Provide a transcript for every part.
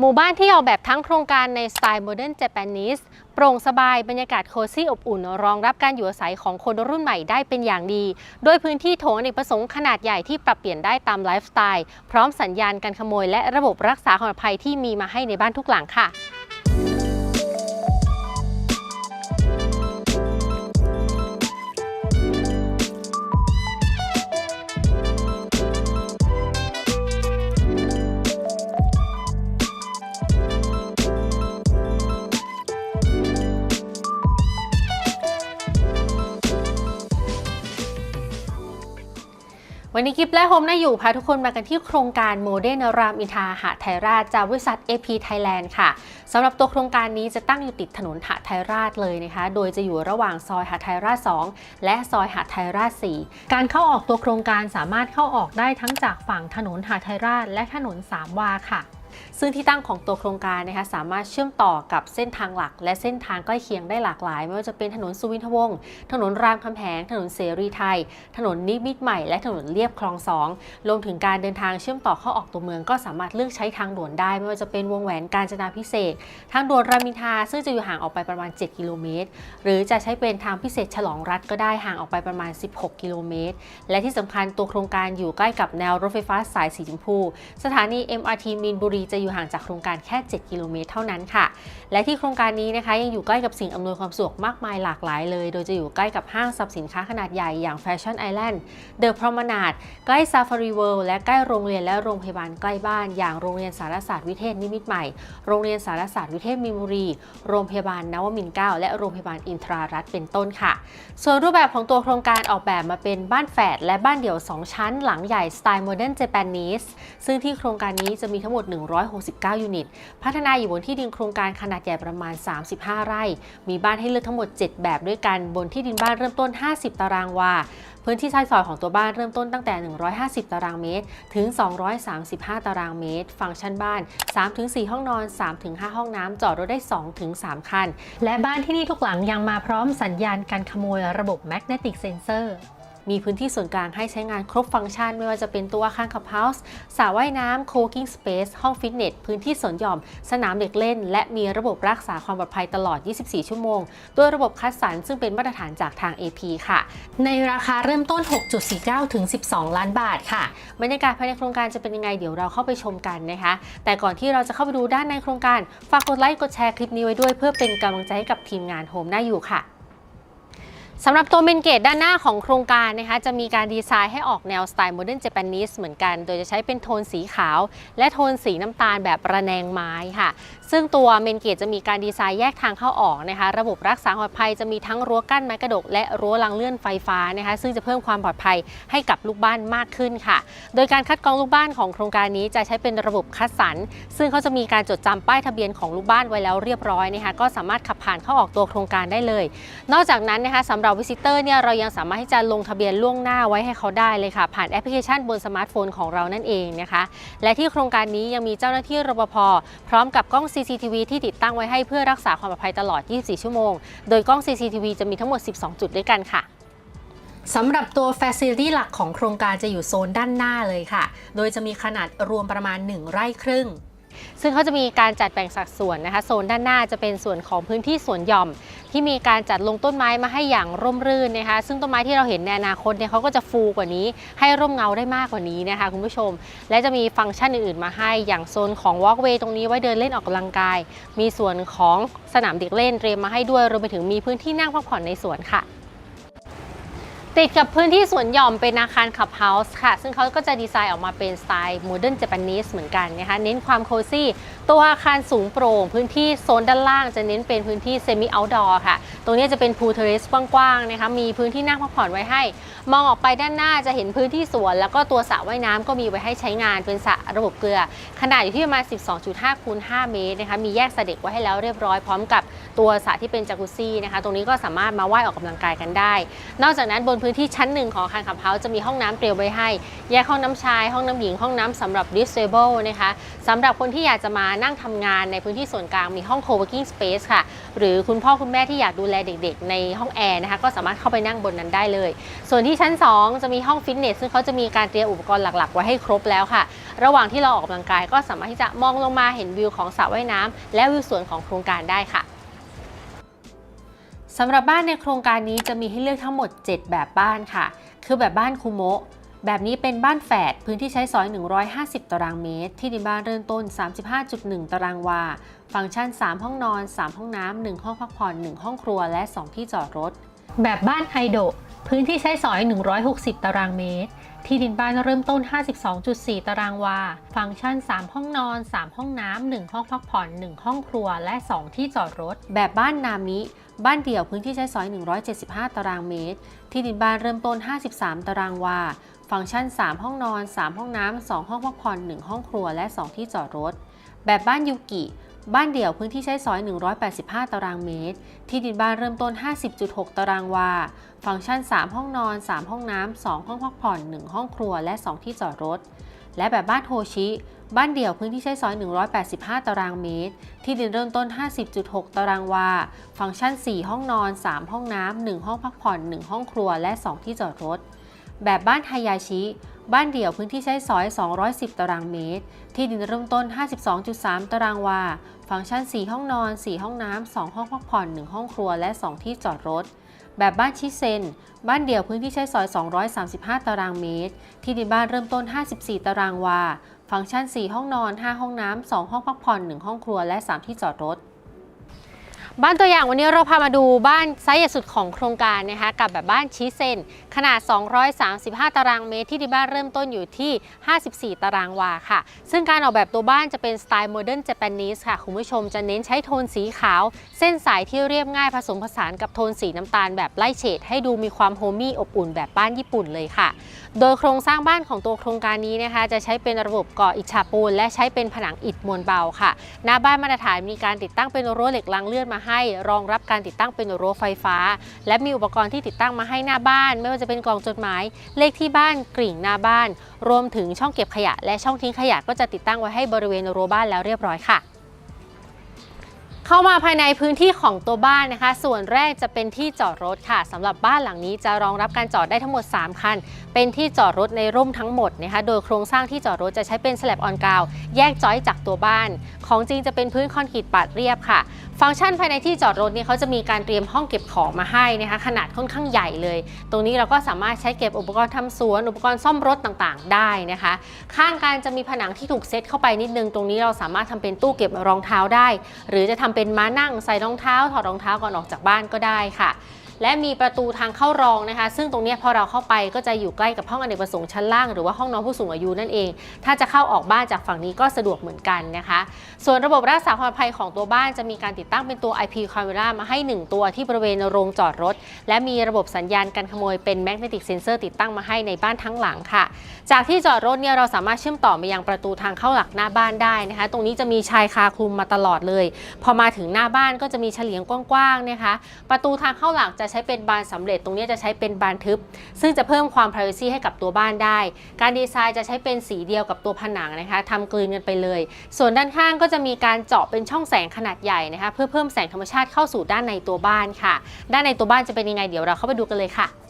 หมู่บ้านที่ออกแบบทั้งโครงการในสไตล์โมเดิร์นเจแปนิสโปร่งสบายบรรยากาศโคซี่อบอุ่น รองรับการอยู่อาศัยของคนรุ่นใหม่ได้เป็นอย่างดี โดยพื้นที่โถงอเนกประสงค์ขนาดใหญ่ที่ปรับเปลี่ยนได้ตามไลฟ์สไตล์ พร้อมสัญญาณการขโมยและระบบรักษาความปลอดภัยที่มีมาให้ในบ้านทุกหลังค่ะ วันนี้กิฟและโฮมน่าอยู่พาทุกคนมากันที่โครงการโมเดร์นรามอินทาหะไทยราชจากบริษัท AP Thailand ค่ะสำหรับตัวโครงการนี้จะตั้งอยู่ติดถนนหะไทยราชเลยนะคะ โดยจะอยู่ระหว่างซอยหะไทยราช 2 และซอยหะไทยราช 4 การเข้าออกตัวโครงการสามารถเข้าออกได้ทั้งจากฝั่งถนนหะไทยราชและถนนสามวาค่ะ ซึ่งที่ตั้งของตัวโครงการนะคะสามารถเชื่อมต่อกับเส้นทางหลัก และเส้นทางใกล้เคียงได้หลากหลาย ไม่ว่าจะเป็นถนนสุวินทวงศ์ถนนรามคำแหง ถนนเสรีไทย ถนนนิมิตใหม่ และถนนเลียบคลองสองรวมถึงการเดินทางเชื่อมต่อเข้าออกตัวเมือง ก็สามารถเลือกใช้ทางด่วนได้ ไม่ว่าจะเป็นวงแหวนกาญจนาพิเศษกทางด่วนรามอินทราซึ่งจะอยู่ห่างออกไปประมาณ 7 กิโลเมตร หรือจะใช้เป็นทางพิเศษฉลองรัฐก็ได้ห่างออกไปประมาณ 16 กิโลเมตร และที่สำคัญตัวโครงการอยู่ใกล้กับแนวรถไฟฟ้าสายสีชมพู สถานี MRT มีนบุรีจะอยู่อยู่ห่างจากโครงการแค่ 7 กิโลเมตรเท่านั้นค่ะ และที่โครงการนี้นะคะยังอยู่ใกล้กับสิ่งอำนวยความสะดวกมากมายหลากหลายเลย โดยจะอยู่ใกล้กับห้างสรรพสินค้าขนาดใหญ่อย่าง Fashion Island The Promenade ใกล้ Safari World และใกล้โรงเรียนและโรงพยาบาลใกล้บ้านอย่างโรงเรียนสารศาสตร์วิเทศนิมิตใหม่ โรงเรียนสารศาสตร์วิเทศมีนบุรี โรงพยาบาลนวมินเก้าและโรงพยาบาลอินทรารัตน์เป็นต้นค่ะ ส่วนรูปแบบของตัวโครงการออกแบบมาเป็นบ้านแฝดและบ้านเดี่ยว 2 ชั้น หลังใหญ่สไตล์โมเดิร์นเจแปนนิสซึ่งที่โครงการนี้จะมีทั้งหมด169 ยูนิต พัฒนาอยู่บนที่ดินโครงการขนาดใหญ่ประมาณ 35 ไร่ มีบ้านให้เลือกทั้งหมด 7 แบบด้วยกัน บนที่ดินบ้านเริ่มต้น 50 ตารางวา พื้นที่ชายซอยของตัวบ้านเริ่มต้นตั้งแต่ 150 ตารางเมตร ถึง 235 ตารางเมตร ฟังก์ชันบ้าน 3-4 ห้องนอน 3-5 ห้องน้ำจอดรถได้ 2-3 คัน และบ้านที่นี่ทุกหลังยังมาพร้อมสัญญาณการขโมยระบบ Magnetic Sensor มีพื้นที่ส่วนกลางให้ใช้งานครบฟังก์ชัน ไม่ว่าจะเป็นตัวอาคารขับเฮาส์สระว่ายน้ำ co-working space ห้องฟิตเนส พื้นที่สวนหย่อม สนามเด็กเล่น และมีระบบรักษาความปลอดภัยตลอด 24 ชั่วโมง ด้วยระบบคัดสรรซึ่งเป็นมาตรฐานจากทาง AP ค่ะ ในราคาเริ่มต้น 6.49 ถึง 12 ล้านบาทค่ะ บรรยากาศภายในโครงการจะเป็นยังไงเดี๋ยวเราเข้าไปชมกันนะคะ แต่ก่อนที่เราจะเข้าไปดูด้านในโครงการ ฝากกดไลค์ กดแชร์คลิปนี้ไว้ด้วยเพื่อเป็นกำลังใจให้กับทีมงานโฮมน่าอยู่ค่ะ สำหรับตัวเมนเกตด้านหน้าของโครงการนะคะจะมีการดีไซน์ให้ออกแนวสไตล์โมเดิร์นเจแปนิสเหมือนกัน โดยจะใช้เป็นโทนสีขาว และโทนสีน้ำตาลแบบระแนงไม้ค่ะซึ่งตัวเมนเกตจะมีการดีไซน์แยกทางเข้าออกนะคะ ระบบรักษาความปลอดภัยจะมีทั้งรั้วกั้นไม้กระดก และรั้วรางเลื่อนไฟฟ้านะคะ ซึ่งจะเพิ่มความปลอดภัยให้กับลูกบ้านมากขึ้นค่ะ โดยการคัดกรองลูกบ้านของโครงการนี้จะใช้เป็นระบบคัดสรร ซึ่งเขาจะมีการจดจำป้ายทะเบียนของลูกบ้านไว้แล้วเรียบร้อยนะคะ ก็สามารถขับผ่านเข้าออกตัวโครงการได้เลย นอกจากนั้นนะคะสำหรับวิสิเตอร์เนี่ยเรายังสามารถที่จะลงทะเบียนล่วงหน้าไว้ให้เขาได้เลยค่ะ ผ่านแอปพลิเคชันบนสมาร์ทโฟนของเรานั่นเองนะคะ และที่โครงการนี้ยังมีเจ้าหน้าที่รปภพร้อมกับกล้อง CCTV ที่ติดตั้งไว้ให้เพื่อรักษาความปลอดภัยตลอด 24 ชั่วโมง โดยกล้อง CCTV จะมีทั้งหมด 12 จุดด้วยกันค่ะสำหรับตัว Facility หลักของโครงการจะอยู่โซนด้านหน้าเลยค่ะ โดยจะมีขนาดรวมประมาณ 1 ไร่ครึ่ง ซึ่งเขาจะมีการจัดแบ่งสัดส่วนนะคะ โซนด้านหน้าจะเป็นส่วนของพื้นที่สวนหย่อม ที่มีการจัดลงต้นไม้มาให้อย่างร่มรื่นนะคะ ซึ่งต้นไม้ที่เราเห็นในอนาคตเนี่ยเขาก็จะฟูกว่านี้ ให้ร่มเงาได้มากกว่านี้นะคะคุณผู้ชม และจะมีฟังก์ชันอื่นๆ มาให้อย่างโซนของ Walkway ตรงนี้ไว้เดินเล่นออกกำลังกาย มีส่วนของสนามเด็กเล่นเตรียมมาให้ด้วยรวมไปถึงมีพื้นที่นั่งพักผ่อนในสวนค่ะ ติดกับพื้นที่สวนหย่อมเป็นอาคารขับเฮาส์ค่ะ ซึ่งเขาก็จะดีไซน์ออกมาเป็นสไตล์โมเดิร์นเจแปนิสเหมือนกันนะคะ เน้นความโคซี่ ตัวอาคารสูงโปร่งพื้นที่โซนด้านล่างจะเน้นเป็นพื้นที่เซมิเอาท์ดอร์ค่ะ ตรงนี้จะเป็นพูลเทเรสกว้างๆนะคะมีพื้นที่นั่งพักผ่อนไว้ให้ มองออกไปด้านหน้าจะเห็นพื้นที่สวน แล้วก็ตัวสระว่ายน้ำก็มีไว้ให้ใช้งานเป็นสระระบบเกลือ ขนาดอยู่ที่ประมาณ 12.5คูณ5เมตรนะคะมีแยกสระเด็กไว้ให้แล้วเรียบร้อยพร้อมกับตัวสระที่เป็นจากุซี่นะคะตรงนี้ก็สามารถมาว่ายออกกำลังกายกันได้ นอกจากนั้นบนพื้นที่ชั้นหนึ่งของอาคารขับเฮาจะมีห้องน้ำเตรียมไว้ให้ แยกห้องน้ำชาย ห้องน้ำหญิงห้องน้ำสำหรับ disable นะคะสำหรับคนที่อยากจะมานั่งทำงานในพื้นที่ส่วนกลางมีห้อง co-working space ค่ะ หรือคุณพ่อคุณแม่ที่อยากดูแลเด็กๆ ในห้องแอร์นะคะ ก็สามารถเข้าไปนั่งบนนั้นได้เลย ส่วนที่ชั้น 2 จะมีห้องฟิตเนส ซึ่งเขาจะมีการเตรียมอุปกรณ์หลักๆ ไว้ให้ครบแล้วค่ะ ระหว่างที่เราออกกำลังกายก็สามารถที่จะมองลงมาเห็นวิวของสระว่ายน้ำและวิวสวนของโครงการได้ค่ะสำหรับบ้านในโครงการนี้จะมีให้เลือกทั้งหมด 7 แบบบ้านค่ะ คือแบบบ้านคุโมะ แบบนี้เป็นบ้านแฝดพื้นที่ใช้สอย 150 ตารางเมตร ที่ดินบ้านเริ่มต้น 35.1 ตารางวา ฟังก์ชัน 3 ห้องนอน 3 ห้องน้ำ 1 ห้องพักผ่อน 1 ห้องครัว และ 2 ที่จอดรถ แบบบ้านไฮโดพื้นที่ใช้สอย 160 ตารางเมตร ที่ดินบ้านเริ่มต้น 52.4 ตารางวา ฟังก์ชัน 3 ห้องนอน 3 ห้องน้ำ 1 ห้องพักผ่อน 1 ห้องครัว และ 2 ที่จอดรถ แบบบ้านนามิ บ้านเดี่ยวพื้นที่ใช้สอย 175 ตารางเมตร ที่ดินบ้านเริ่มต้น 53 ตารางวา ฟังก์ชัน 3 ห้องนอน 3 ห้องน้ำ 2 ห้องพักผ่อน 1 ห้องครัว และ 2 ที่จอดรถ แบบบ้านยูกิ บ้านเดี่ยวพื้นที่ใช้สอย 185 ตารางเมตร ที่ดินบ้านเริ่มต้น 50.6 ตารางวา ฟังก์ชัน 3 ห้องนอน 3 ห้องน้ำ 2 ห้องพักผ่อน 1 ห้องครัว และ 2 ที่จอดรถ และแบบบ้านโฮชิ บ้านเดี่ยวพื้นที่ใช้สอย 185 ตารางเมตร ที่ดินเริ่มต้น 50.6 ตารางวา ฟังก์ชัน 4 ห้องนอน 3 ห้องน้ำ 1 ห้องพักผ่อน 1 ห้องครัว และ 2 ที่จอดรถ แบบบ้านไฮยาชิ บ้านเดี่ยวพื้นที่ใช้สอย 210 ตารางเมตร ที่ดินเริ่มต้น 52.3 ตารางวา ฟังก์ชัน 4 ห้องนอน 4 ห้องน้ำ 2 ห้องพักผ่อน 1 ห้องครัว และ 2 ที่จอดรถ แบบบ้านชิเซน บ้านเดี่ยวพื้นที่ใช้สอย 235 ตารางเมตร ที่ดินบ้านเริ่มต้น 54 ตารางวา ฟังก์ชัน 4 ห้องนอน 5 ห้องน้ำ 2 ห้องพักผ่อน 1 ห้องครัว และ 3 ที่จอดรถ บ้านตัวอย่างวันนี้เราพามาดูบ้านไซส์ใหญ่สุดของโครงการนะคะกับแบบบ้านชีเซนขนาด 235 ตารางเมตรที่ที่บ้านเริ่มต้นอยู่ที่ 54 ตารางวาค่ะ ซึ่งการออกแบบตัวบ้านจะเป็นสไตล์โมเดิร์นเจแปนิสค่ะคุณผู้ชมจะเน้นใช้โทนสีขาว เส้นสายที่เรียบง่ายผสมผสานกับโทนสีน้ำตาลแบบไล่เฉดให้ดูมีความโฮมี่อบอุ่นแบบบ้านญี่ปุ่นเลยค่ะ โดยโครงสร้างบ้านของตัวโครงการนี้นะคะ จะใช้เป็นระบบก่ออิฐฉาปูนและใช้เป็นผนังอิฐมวลเบาค่ะ หน้าบ้านมาตรฐานมีการติดตั้งเป็นรั้วเหล็กรางเลื่อนมาให้รองรับการติดตั้งเป็นรั้วไฟฟ้า และมีอุปกรณ์ที่ติดตั้งมาให้หน้าบ้าน ไม่ว่าจะเป็นกล่องจดหมาย เลขที่บ้านกริ่งหน้าบ้าน รวมถึงช่องเก็บขยะ และช่องทิ้งขยะก็จะติดตั้งไว้ให้บริเวณรั้วบ้านแล้วเรียบร้อยค่ะเข้ามาภายในพื้นที่ของตัวบ้านนะคะ ส่วนแรกจะเป็นที่จอดรถค่ะสำหรับบ้านหลังนี้จะรองรับการจอดได้ทั้งหมด 3 คัน เป็นที่จอดรถในร่มทั้งหมดนะคะ โดยโครงสร้างที่จอดรถจะใช้เป็นสแลบออนกาว แยกจอยจากตัวบ้านของจริงจะเป็นพื้นคอนกรีตปาดเรียบค่ะ ฟังก์ชันภายในที่จอดรถเนี่ยเขาจะมีการเตรียมห้องเก็บของมาให้นะคะขนาดค่อนข้างใหญ่เลย ตรงนี้เราก็สามารถใช้เก็บอุปกรณ์ทำสวนอุปกรณ์ซ่อมรถต่างๆ ได้นะคะ ข้างกันจะมีผนังที่ถูกเซตเข้าไปนิดนึง ตรงนี้เราสามารถทำเป็นตู้เก็บรองเท้าได้ หรือจะทำเป็นม้านั่งใส่รองเท้าถอดรองเท้าก่อนออกจากบ้านก็ได้ค่ะ และมีประตูทางเข้ารองนะคะ ซึ่งตรงนี้พอเราเข้าไปก็จะอยู่ใกล้กับห้องอเนกประสงค์ชั้นล่างหรือว่าห้องนอนผู้สูงอายุนั่นเอง ถ้าจะเข้าออกบ้านจากฝั่งนี้ก็สะดวกเหมือนกันนะคะ ส่วนระบบรักษาความปลอดภัยของตัวบ้านจะมีการติดตั้งเป็นตัว IP camera มาให้ 1 ตัวที่บริเวณโรงจอดรถ และมีระบบสัญญาณการขโมยเป็น magnetic sensor ติดตั้งมาให้ในบ้านทั้งหลังค่ะ จากที่จอดรถเนี่ยเราสามารถเชื่อมต่อไปยังประตูทางเข้าหลักหน้าบ้านได้นะคะ ตรงนี้จะมีชายคาคลุมมาตลอดเลย พอมาถึงหน้าบ้านก็จะมีเฉลียงกว้างๆนะคะ ประตูทางเข้าหลักจะใช้เป็นบานสำเร็จ ตรงนี้จะใช้เป็นบานทึบ ซึ่งจะเพิ่มความ privacy ให้กับตัวบ้านได้ การดีไซน์จะใช้เป็นสีเดียวกับตัวผนังนะคะทำกลืนกันไปเลย ส่วนด้านข้างก็จะมีการเจาะเป็นช่องแสงขนาดใหญ่นะคะเพื่อเพิ่มแสงธรรมชาติเข้าสู่ด้านในตัวบ้านค่ะ ด้านในตัวบ้านจะเป็นยังไงเดี๋ยวเราเข้าไปดูกันเลยค่ะ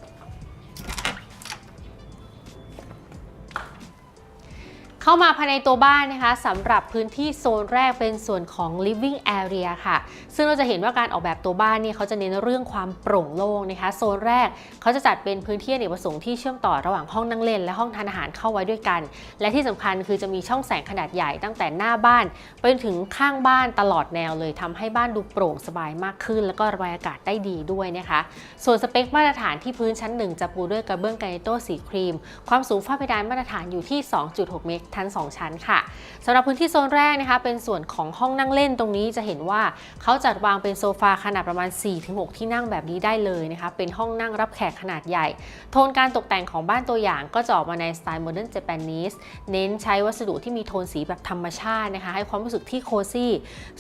เข้ามาภายในตัวบ้านนะคะสำหรับพื้นที่โซนแรกเป็นส่วนของ living area ค่ะ ซึ่งเราจะเห็นว่าการออกแบบตัวบ้านเนี่ยเขาจะเน้นเรื่องความโปร่งโล่งนะคะ โซนแรกเขาจะจัดเป็นพื้นที่อเนกประสงค์ที่เชื่อมต่อระหว่างห้องนั่งเล่นและห้องทานอาหารเข้าไว้ด้วยกัน และที่สำคัญคือจะมีช่องแสงขนาดใหญ่ตั้งแต่หน้าบ้านไปจนถึงข้างบ้านตลอดแนวเลยทำให้บ้านดูโปร่งสบายมากขึ้น แล้วก็ระบายอากาศได้ดีด้วยนะคะ ส่วนสเปคมาตรฐานที่พื้นชั้นหนึ่งจะปูด้วยกระเบื้องไกรโต้สีครีม ความสูงฝ้าเพดานมาตรฐานอยู่ที่ 2.6 เมตรทั้งสองชั้นค่ะสำหรับพื้นที่โซนแรกนะคะเป็นส่วนของห้องนั่งเล่นตรงนี้จะเห็นว่าเขาจัดวางเป็นโซฟาขนาดประมาณ 4-6 ที่นั่งแบบนี้ได้เลยนะคะเป็นห้องนั่งรับแขกขนาดใหญ่ โทนการตกแต่งของบ้านตัวอย่างก็จะออกมาในสไตล์โมเดิร์นเจแปนิสเน้นใช้วัสดุที่มีโทนสีแบบธรรมชาตินะคะ ให้ความรู้สึกที่โคซี่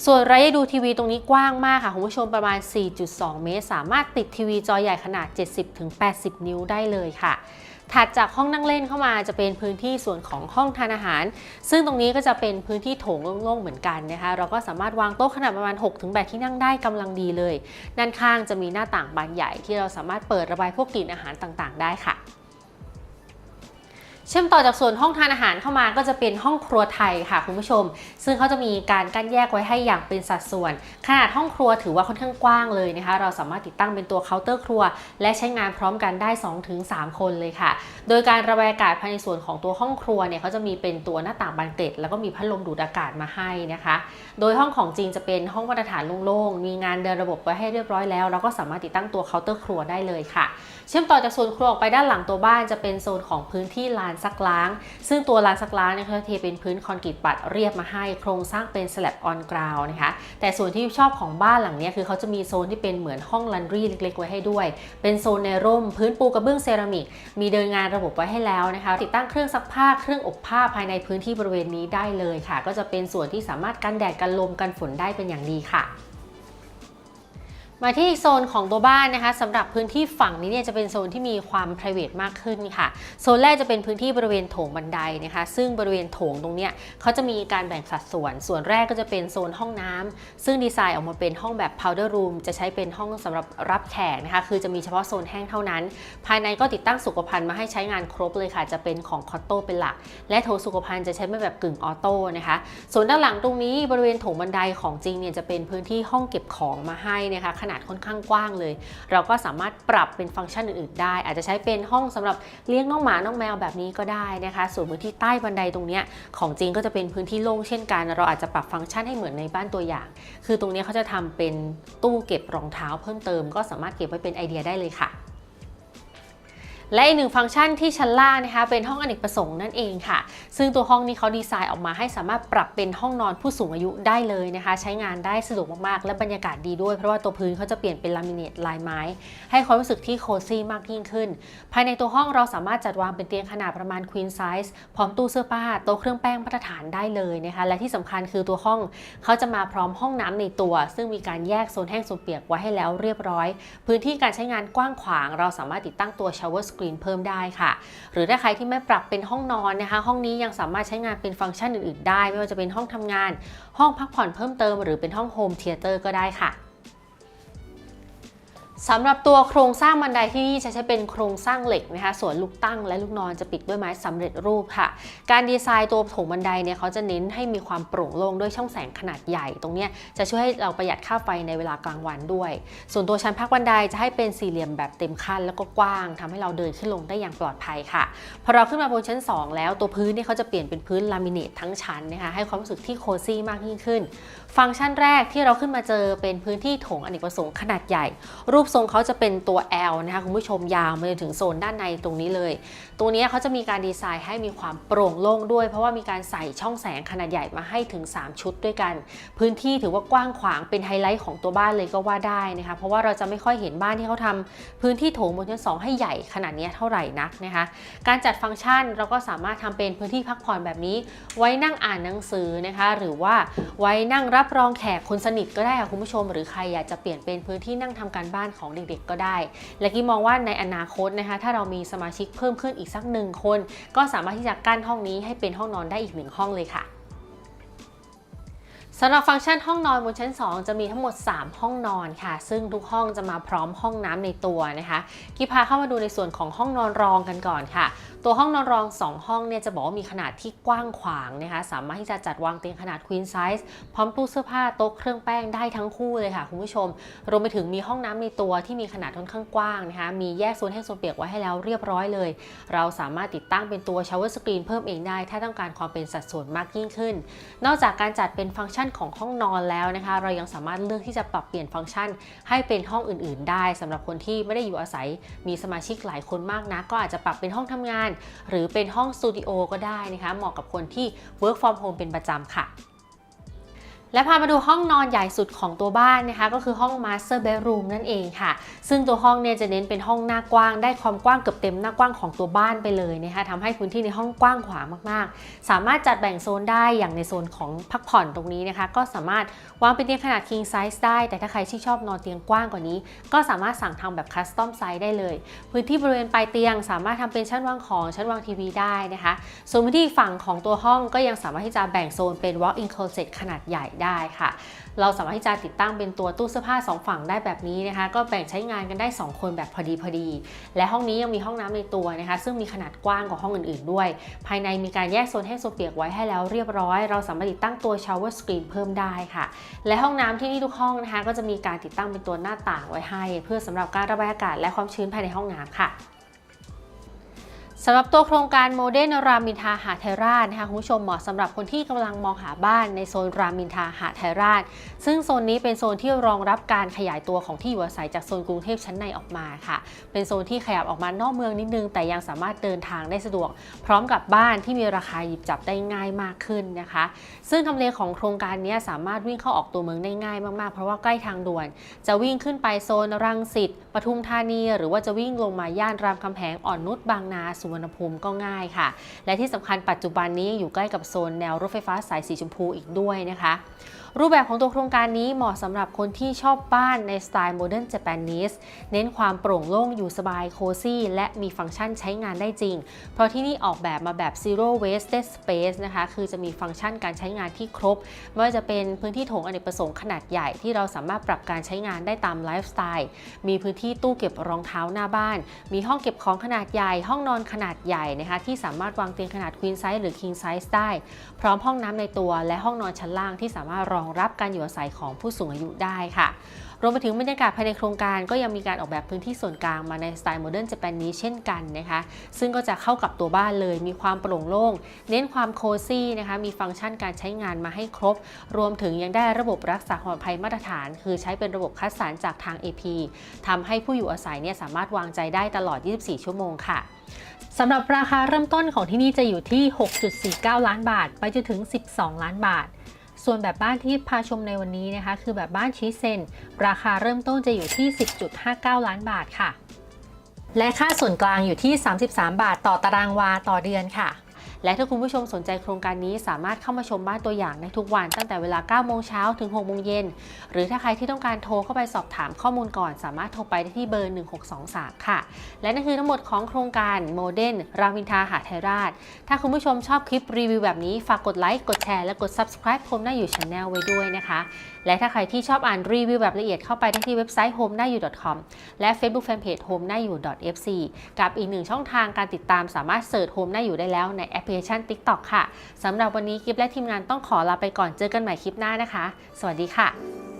ส่วนระยะดูทีวีตรงนี้กว้างมากค่ะคุณผู้ชมประมาณ 4.2 เมตร สามารถติดทีวีจอใหญ่ขนาด 70-80 นิ้วได้เลยค่ะ ถัดจากห้องนั่งเล่นเข้ามาจะเป็นพื้นที่ส่วนของห้องทานอาหาร ซึ่งตรงนี้ก็จะเป็นพื้นที่โถงโล่งๆเหมือนกันนะคะ เราก็สามารถวางโต๊ะขนาดประมาณ 6-8ที่นั่งได้กำลังดีเลย ด้านข้างจะมีหน้าต่างบานใหญ่ที่เราสามารถเปิดระบายพวกกลิ่นอาหารต่างๆ ได้ค่ะ เชื่อมต่อจากส่วนห้องทานอาหารเข้ามาก็จะเป็นห้องครัวไทยค่ะคุณผู้ชม ซึ่งเขาจะมีการกั้นแยกไว้ให้อย่างเป็นสัดส่วน ขนาดห้องครัวถือว่าค่อนข้างกว้างเลยนะคะ เราสามารถติดตั้งเป็นตัวเคาน์เตอร์ครัว และใช้งานพร้อมกันได้ 2-3 คนเลยค่ะ โดยการระบายอากาศภายในส่วนของตัวห้องครัวเนี่ยเขาจะมีเป็นตัวหน้าต่างบานเกล็ดแล้วก็มีพัดลมดูดอากาศมาให้นะคะ โดยห้องของจริงจะเป็นห้องมาตรฐานโล่งๆมีงานเดินระบบไว้ให้เรียบร้อยแล้วเราก็สามารถติดตั้งตัวเคาน์เตอร์ครัวได้เลยค่ะ เชื่อมต่อจากโซนครัวออกไปด้านหลังตัวบ้านจะเป็นโซนของพื้นที่ลานซักล้าง ซึ่งตัวลานซักล้างเนี่ยเขาจะเทเป็นพื้นคอนกรีตปัดเรียบมาให้ โครงสร้างเป็นสแลบออนกราวนะคะ แต่ส่วนที่ชอบของบ้านหลังนี้คือเขาจะมีโซนที่เป็นเหมือนห้องลันดรีเล็กๆ ไว้ให้ด้วย เป็นโซนในร่ม พื้นปูกระเบื้องเซรามิก มีเดินงานระบบไว้ให้แล้วนะคะ ติดตั้งเครื่องซักผ้า เครื่องอบผ้าภายในพื้นที่บริเวณนี้ได้เลยค่ะ ก็จะเป็นส่วนที่สามารถกันแดดกันลมกันฝนได้เป็นอย่างดีค่ะ มาที่โซนของตัวบ้านนะคะสำหรับพื้นที่ฝั่งนี้เนี่ยจะเป็นโซนที่มีความ p r i v a t มากขึ้นค่ะโซนแรกจะเป็นพื้นที่บริเวณโถงบันไดนะคะ ซึ่งบริเวณโถงตรงเนี้ยเขาจะมีการแบ่งสัดส่วน ส่วนแรกก็จะเป็นโซนห้องน้ำซึ่งดีไซน์ออกมาเป็นห้องแบบ powder room จะใช้เป็นห้องสำหรับรับแขกนะคะ คือจะมีเฉพาะโซนแห้งเท่านั้น ภายในก็ติดตั้งสุขภัณฑ์มาให้ใช้งานครบเลยค่ะ จะเป็นของคอตโต้เป็นหลัก และโถสุขภัณฑ์จะใช้เป็นแบบกึ่งออโต้นะคะส่วนด้านหลังตรงนี้บริเวณโถงบันไดของจริงเนี่ยจะเป็นพื้นที่ห้องเก็บของมาให้นะคะนาดค่อนข้างกว้างเลย เราก็สามารถปรับเป็นฟังก์ชันอื่นๆได้ อาจจะใช้เป็นห้องสำหรับเลี้ยงน้องหมาน้องแมวแบบนี้ก็ได้นะคะ ส่วนพื้นที่ใต้บันไดตรงนี้ของจริงก็จะเป็นพื้นที่โล่งเช่นกัน เราอาจจะปรับฟังก์ชันให้เหมือนในบ้านตัวอย่าง คือตรงนี้เขาจะทำเป็นตู้เก็บรองเท้าเพิ่มเติม ก็สามารถเก็บไว้เป็นไอเดียได้เลยค่ะ และอีกหนึ่งฟังก์ชันที่ชั้นล่างนะคะ เป็นห้องอเนกประสงค์นั่นเองค่ะ ซึ่งตัวห้องนี้เขาดีไซน์ออกมาให้สามารถปรับเป็นห้องนอนผู้สูงอายุได้เลยนะคะ ใช้งานได้สะดวกมากๆ และบรรยากาศดีด้วย เพราะว่าตัวพื้นเขาจะเปลี่ยนเป็นลามิเนตลายไม้ ให้ความรู้สึกที่โคซี่มากยิ่งขึ้น ภายในตัวห้องเราสามารถจัดวางเป็นเตียงขนาดประมาณ queen size พร้อมตู้เสื้อผ้าโต๊ะเครื่องแป้งมาตรฐานได้เลยนะคะ และที่สำคัญคือตัวห้องเขาจะมาพร้อมห้องน้ำในตัว ซึ่งมีการแยกโซนแห้งโซนเปียกไว้ให้แล้วเรียบร้อย พื้นที่การใช้งานกว้างขวาง เราสามารถติดตั้งตัว shower กรีนเพิ่มได้ค่ะ หรือถ้าใครที่ไม่ปรับเป็นห้องนอนนะคะ ห้องนี้ยังสามารถใช้งานเป็นฟังก์ชันอื่นๆได้ ไม่ว่าจะเป็นห้องทำงาน ห้องพักผ่อนเพิ่มเติม หรือเป็นห้องโฮมเทเตอร์ก็ได้ค่ะ สำหรับตัวโครงสร้างบันไดที่นี่จะใช้เป็นโครงสร้างเหล็กนะคะ ส่วนลูกตั้งและลูกนอนจะปิดด้วยไม้สำเร็จรูปค่ะ การดีไซน์ตัวโถงบันไดเนี่ยเขาจะเน้นให้มีความโปร่งโล่งด้วยช่องแสงขนาดใหญ่ ตรงนี้จะช่วยให้เราประหยัดค่าไฟในเวลากลางวันด้วย ส่วนตัวชั้นพักบันไดจะให้เป็นสี่เหลี่ยมแบบเต็มขั้นแล้วก็กว้างทำให้เราเดินขึ้นลงได้อย่างปลอดภัยค่ะ พอเราขึ้นมาบนชั้น 2 แล้วตัวพื้นเนี่ยเขาจะเปลี่ยนเป็นพื้นลามิเนตทั้งชั้นนะคะให้ความรู้สึกที่โคซี่มากยิ่งขึ้น ฟังก์ชันแรกที่เราขึ้นมาเจอเป็นพื้นที่โถงอเนกประสงค์ขนาดใหญ่ รูปทรงเขาจะเป็นตัว L นะคะคุณผู้ชมยาวมาจนถึงโซนด้านในตรงนี้เลย ตัวนี้เขาจะมีการดีไซน์ให้มีความโปร่งโล่งด้วย เพราะว่ามีการใส่ช่องแสงขนาดใหญ่มาให้ถึง 3 ชุดด้วยกัน พื้นที่ถือว่ากว้างขวางเป็นไฮไลท์ของตัวบ้านเลยก็ว่าได้นะคะ เพราะว่าเราจะไม่ค่อยเห็นบ้านที่เขาทำพื้นที่โถงบนชั้นสองให้ใหญ่ขนาดนี้เท่าไหร่นักนะคะ การจัดฟังก์ชันเราก็สามารถทำเป็นพื้นที่พักผ่อนแบบนี้ ไว้นั่งอ่านหนังสือนะคะ หรือว่าไว้นั่งรับรองแขกคนสนิทก็ได้ค่ะคุณผู้ชม หรือใครอยากจะเปลี่ยนเป็นพื้นที่นั่งทำการบ้านของเด็กๆ ก็ได้ และกี้มองว่าในอนาคตนะคะถ้าเรามีสมาชิกเพิ่มขึ้นอีกสักหนึ่งคน ก็สามารถที่จะกั้นห้องนี้ให้เป็นห้องนอนได้อีกหนึ่งห้องเลยค่ะสำหรับฟังก์ชันห้องนอนบนชั้น 2 จะมีทั้งหมด 3 ห้องนอนค่ะ ซึ่งทุกห้องจะมาพร้อมห้องน้ำในตัวนะคะกีพาเข้ามาดูในส่วนของห้องนอนรองกันก่อนค่ะตัวห้องนอนรอง 2 ห้องเนี่ยจะบอกว่ามีขนาดที่กว้างขวางนะคะสามารถที่จะจัดวางเตียงขนาด queen size พร้อมตู้เสื้อผ้าโต๊ะเครื่องแป้งได้ทั้งคู่เลยค่ะคุณผู้ชม รวมไปถึงมีห้องน้ำในตัวที่มีขนาดค่อนข้างกว้างนะคะมีแยกโซนแห้งโซนเปียกไว้ให้แล้วเรียบร้อยเลย เราสามารถติดตั้งเป็นตัว shower screen เพิ่มเองได้ ถ้าต้องการความเป็นสัดส่วนมากยิ่งขึ้น นอกจากการจัดเป็นฟังก์ชันของห้องนอนแล้วนะคะ เรายังสามารถเลือกที่จะปรับเปลี่ยนฟังก์ชัน ให้เป็นห้องอื่น ๆ ได้สำหรับคนที่ไม่ได้อยู่อาศัยมีสมาชิกหลายคนมากนะก็อาจจะปรับเป็นห้องทำงานหรือเป็นห้องสตูดิโอก็ได้นะคะ เหมาะกับคนที่ work from home เป็นประจำค่ะ และพามาดูห้องนอนใหญ่สุดของตัวบ้านนะคะก็คือห้อง Master Bedroom นั่นเองค่ะ ซึ่งตัวห้องเนี่ยจะเน้นเป็นห้องหน้ากว้าง ได้ความกว้างเกือบเต็มหน้ากว้างของตัวบ้านไปเลยนะคะทำให้พื้นที่ในห้องกว้างขวางมากๆ สามารถจัดแบ่งโซนได้อย่างในโซนของพักผ่อนตรงนี้นะคะ ก็สามารถวางเป็นเตียงขนาด king size ได้ แต่ถ้าใครที่ชอบนอนเตียงกว้างกว่านี้ ก็สามารถสั่งทำแบบ custom size ได้เลย พื้นที่บริเวณปลายเตียง สามารถทำเป็นชั้นวางของชั้นวางทีวีได้นะคะ ส่วนพื้นที่ฝั่งของตัวห้องก็ยังสามารถที่จะแบ่งโซนเป็น walk-in closet ขนาดใหญ่ได้ค่ะ เราสามารถที่จะติดตั้งเป็นตัวตู้เสื้อผ้า 2 ฝั่งได้แบบนี้นะคะ ก็แบ่งใช้งานกันได้ 2 คนแบบพอดีพอดี และห้องนี้ยังมีห้องน้ำในตัวนะคะ ซึ่งมีขนาดกว้างกว่าห้องอื่นๆด้วย ภายในมีการแยกโซนให้โซนเปียกไว้ให้แล้วเรียบร้อย เราสามารถติดตั้งตัว shower screen เพิ่มได้ค่ะ และห้องน้ำที่นี่ทุกห้องนะคะ ก็จะมีการติดตั้งเป็นตัวหน้าต่างไว้ให้ เพื่อสำหรับการระบายอากาศและความชื้นภายในห้องน้ำค่ะ สำหรับตัวโครงการโมเดิร์นรามอินทาหาไทยราชนะคะคุณผู้ชมเหมาะสำหรับคนที่กำลังมองหาบ้านในโซนรามอินทาหาไทยราช ซึ่งโซนนี้เป็นโซนที่รองรับการขยายตัวของที่อยู่อาศัยจากโซนกรุงเทพชั้นในออกมาค่ะ เป็นโซนที่ขยับออกมานอกเมืองนิดนึง แต่ยังสามารถเดินทางได้สะดวก พร้อมกับบ้านที่มีราคาหยิบจับได้ง่ายมากขึ้นนะคะ ซึ่งทำเลของโครงการนี้สามารถวิ่งเข้าออกตัวเมืองได้ง่ายมากๆ เพราะว่าใกล้ทางด่วน จะวิ่งขึ้นไปโซนรังสิตปทุมธานี หรือว่าจะวิ่งลงมาย่านรามคำแหงอ่อนนุชบางนาสวรรณภูมิก็ง่ายค่ะ และที่สำคัญปัจจุบันนี้อยู่ใกล้กับโซนแนวรถไฟฟ้าสายสีชมพูอีกด้วยนะคะ รูปแบบของตัวโครงการนี้เหมาะสำหรับคนที่ชอบบ้านในสไตล์โมเดิร์นเจแปนนิสเน้นความโปร่งโล่งอยู่สบายโคซี่และมีฟังก์ชันใช้งานได้จริง เพราะที่นี่ออกแบบมาแบบ zero wasted space นะคะ คือจะมีฟังก์ชันการใช้งานที่ครบ ไม่ว่าจะเป็นพื้นที่โถงอเนกประสงค์ขนาดใหญ่ที่เราสามารถปรับการใช้งานได้ตามไลฟ์สไตล์ มีพื้นที่ตู้เก็บรองเท้าหน้าบ้าน มีห้องเก็บของขนาดใหญ่ ห้องนอนขนาดใหญ่นะคะที่สามารถวางเตียงขนาด queen size หรือ king size ได้ พร้อมห้องน้ำในตัวและห้องนอนชั้นล่างที่สามารถรองรับการอยู่อาศัยของผู้สูงอายุได้ค่ะ รวมไปถึงบรรยากาศภายในโครงการก็ยังมีการออกแบบพื้นที่ส่วนกลางมาในสไตล์โมเดิร์นเจแปนนี้เช่นกันนะคะ ซึ่งก็จะเข้ากับตัวบ้านเลยมีความโปร่งโล่ง เน้นความโคซี่นะคะ มีฟังก์ชันการใช้งานมาให้ครบ รวมถึงยังได้ระบบรักษาความปลอดภัยมาตรฐาน คือใช้เป็นระบบคัดสรรจากทาง AP ทำให้ผู้อยู่อาศัยเนี่ยสามารถวางใจได้ตลอด 24 ชั่วโมงค่ะสำหรับราคาเริ่มต้นของที่นี่จะอยู่ที่ 6.49 ล้านบาท ไปจนถึง 12 ล้านบาท ส่วนแบบบ้านที่พาชมในวันนี้นะคะ คือแบบบ้านชีเซน ราคาเริ่มต้นจะอยู่ที่ 10.59 ล้านบาทค่ะ และค่าส่วนกลางอยู่ที่ 33 บาทต่อตารางวาต่อเดือนค่ะ และถ้าคุณผู้ชมสนใจโครงการนี้สามารถเข้ามาชมบ้านตัวอย่างในทุกวันตั้งแต่เวลา 9 โมงเช้าถึง 6 โมงเย็น หรือถ้าใครที่ต้องการโทรเข้าไปสอบถามข้อมูลก่อน สามารถโทรไปได้ที่เบอร์ 1623 ค่ะ และนั่นคือทั้งหมดของโครงการโมเดิร์นรามอินทาหาไทยราช ถ้าคุณผู้ชมชอบคลิปรีวิวแบบนี้ฝากกดไลค์ กดแชร์ และกด subscribe โฮมหน้าอยู่ Channel ไว้ด้วยนะคะ และถ้าใครที่ชอบอ่านรีวิวแบบละเอียดเข้าไปได้ที่เว็บไซต์ home หน้าอยู่ .com และ Facebook Fanpage home หน้าอยู่ .fc กับอีกหนึ่งช่องทางการติดตามสามารถเสิร์ช home หน้าอยู่ได้แล้วในแอปพลิเคชัน TikTok ค่ะสำหรับวันนี้กิฟและทีมงานต้องขอลาไปก่อนเจอกันใหม่คลิปหน้านะคะ สวัสดีค่ะ